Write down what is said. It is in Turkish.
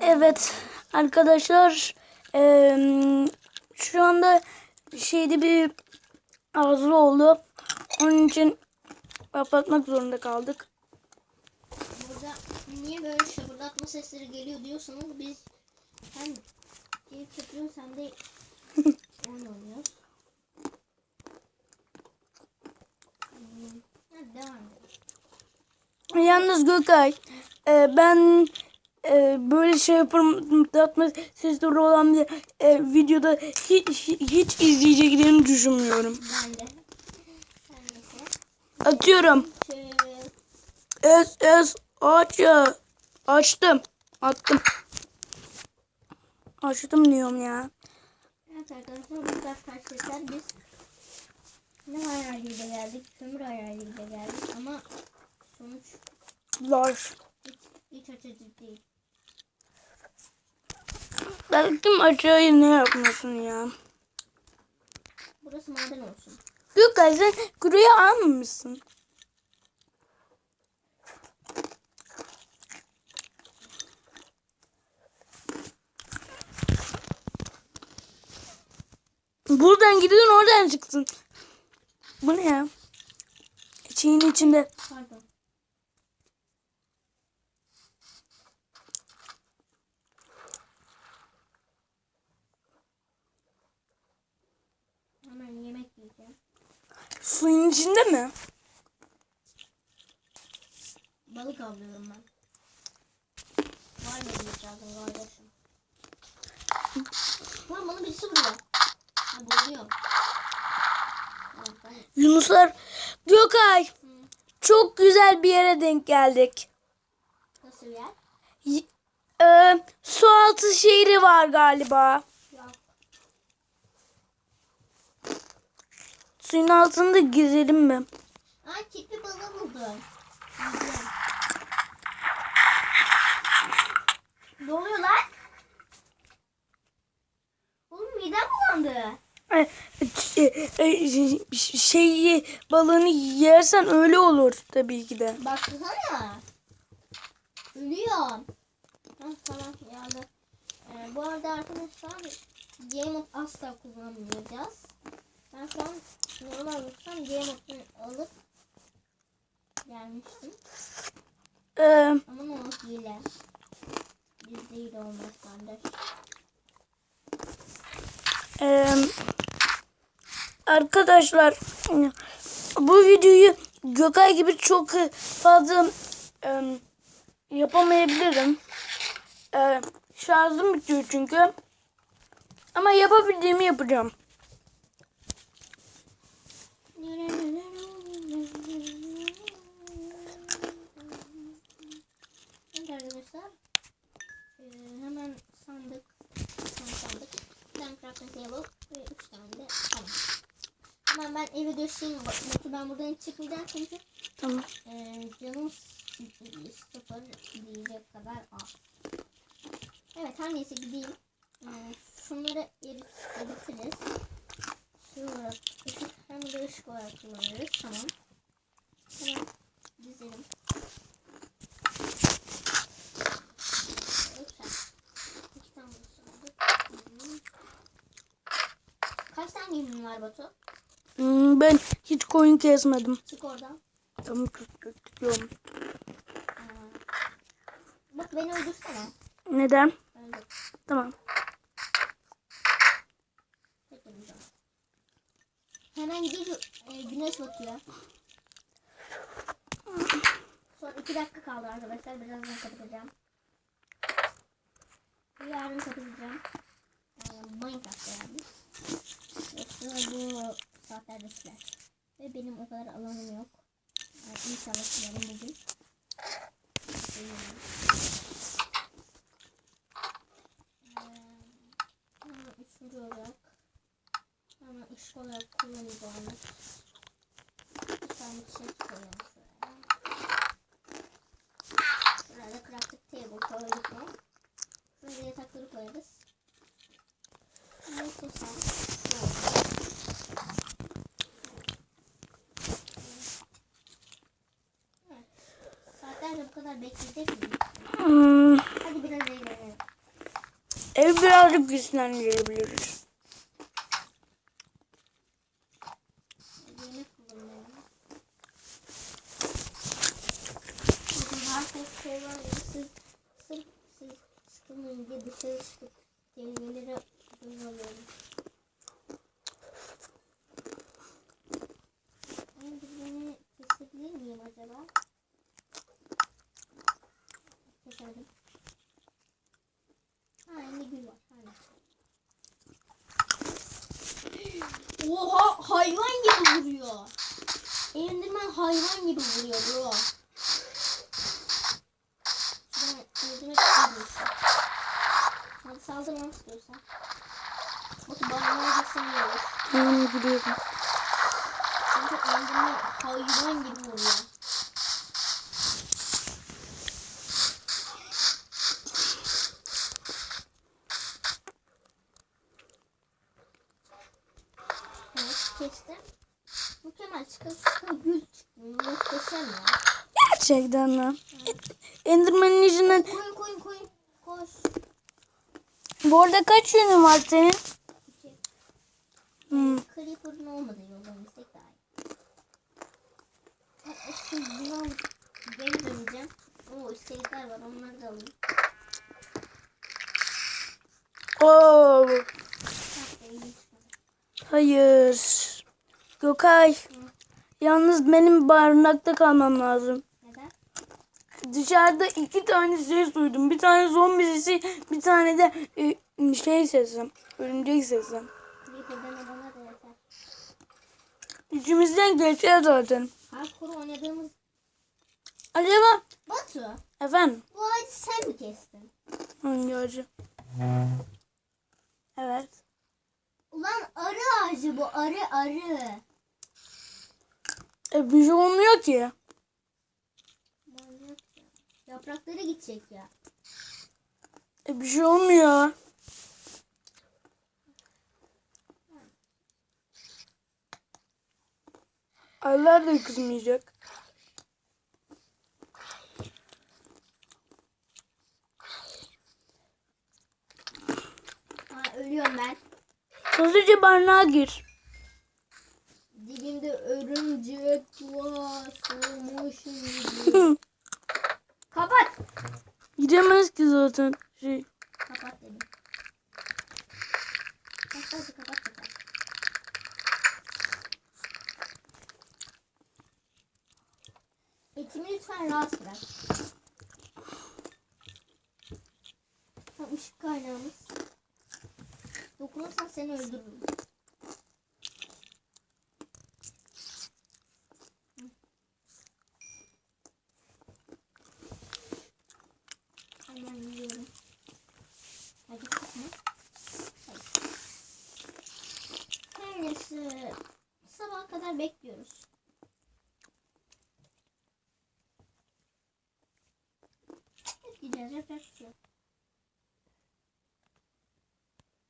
Evet arkadaşlar eee, şu anda şeyde bir arıza oldu. Onun için kapatmak zorunda kaldık. Burada niye böyle şapırdatma sesleri geliyor diyorsanız biz hem keyif yapıyoruz hem de oynuyoruz. Hadi devam edelim. Yalnız Gökay ben eee, böyle şey yaparım atma sesleri olan bir eee, videoda hiç, hiç izleyeceklerini düşünmüyorum. Ben de. Atıyorum. Şöyle Es es aç ya. Açtım. Attım. Açtım diyorum ya. Evet arkadaşlar. Biz ne hayaliyle geldik, kömür hayaliyle geldik ama sonuç Var. hiç, hiç açıcı değil. Belki aşağıya ne yapmıyorsun ya? Burası maden olsun. Gökay sen kuruya almamışsın. Buradan gidin oradan çıksın. Bu ne ya? Çiğin içinde. Pardon. Suyun içinde mi? Balık avlıyorum ben. Var mı bir lazım kardeşim? Lan bana birisi vuruyor. Ha ben... Yunuslar. Gökay. Hı, Çok güzel bir yere denk geldik. nasıl bir yer? Y- Ee, su altı şehri var galiba. Yok. Suyun altında gezelim mi? Aa kirpi balığı buldum. Yiyeceğim. Ne oluyor lan? Oğlum midem bulandı. Ee, e, e, Şey balığını yersen öyle olur tabii ki de. Baksana. Ölüyorum. Tamam. Ee, bu arada arkadaşlar Game asla kullanmayacağız. Ben şu an normal lütfen Game Mode'unu alıp gelmiştim. Ee, Ama ne o hile. Bizde hile olmaz kardeş. arkadaşlar bu videoyu Gökay gibi çok fazla e, yapamayabilirim. E, şarjım bitiyor çünkü. Ama yapabildiğimi yapacağım. Evet arkadaşlar. Ee, hemen sandık. Sandık. Bir tane crafting table ve üç tane de tamam. Hemen ben göstereyim. Bak, Batu ben buradan çıkmayacağım çünkü Tamam. e, canım sıfır diyecek kadar az. Evet her neyse gideyim. E, şunları erit, eritiriz. Şu olarak kullanırız. Tamam. Hemen dizelim. Hı. Kaç tane günün var Batu? Hmm, ben hiç koyun kesmedim. Çık oradan. Tamam tutuyorum. Aa. Bak beni öldürsene. Neden? Öldür. Tamam. Hemen gidince e, güneş batıyor. Son iki dakika kaldı arkadaşlar. Birazdan kapatacağım. Yarın kapatacağım. E, Minecraft'ta yani. Yoksa bu saatlerde siler. Ve benim o kadar alanım yok. Yani inşallah silerim bugün. Ee, üçüncü olarak Hemen ışık olarak kullanacağım. Bir tane çiçek koyalım şuraya. Şuraya da crafting table koyduk mu? Şuraya yatakları koyarız. Neyse sen. Saatlerce bu kadar bekleyecek miyiz? Hmm, Hadi biraz eğlenelim. birazcık güçlendirebiliriz. Hayvan gibi vuruyor. Enderman hayvan gibi vuruyor bro. Öldürmek istiyorsun. Hadi saldırma istiyorsan. Bakın bana ne yapasın yiyoruz. Tamam gidiyorum. Çünkü Enderman hayvan gibi vuruyor. Çıkıp gül çıktı. Muhteşem ya. Gerçekten lan. Enderman'in yüzünden. Koyun koyun koyun. Koş. Bu arada kaç yönün var senin? İki. Hmm. Creeper'ın olmadığı yoldan gitsek daha iyi. Ha, Şimdi bunu geri döneceğim. Oo iskeletler var onları da alayım. Oo. Hayır. Gökay. Yalnız benim barınakta kalmam lazım. Neden? Dışarıda iki tane ses duydum. Bir tane zombi sesi, bir tane de e, şey sesi. Örümcek sesi. İçimizden geçer zaten. Hardcore oynadığımız... Acaba Batu efendim? bu ağacı sen mi kestin? Hangi ağacı? Evet. Ulan arı ağacı bu arı arı. E, bir şey olmuyor ki. Manyak ya. Yaprakları gidecek ya. E, bir şey olmuyor. Allah da kızmayacak. Ölüyorum ben. Hızlıca barınağa gir. Soğumuşum gibi. Kapat. Gidemeyiz ki zaten. Şey. Kapat dedim. Kapat kapat kapat. Etimi lütfen rahat bırak. Tam ışık kaynağımız. Dokunursan seni öldürürüm. Hemen yiyorum. Hadi kısmı. Her neyse sabaha bekliyoruz.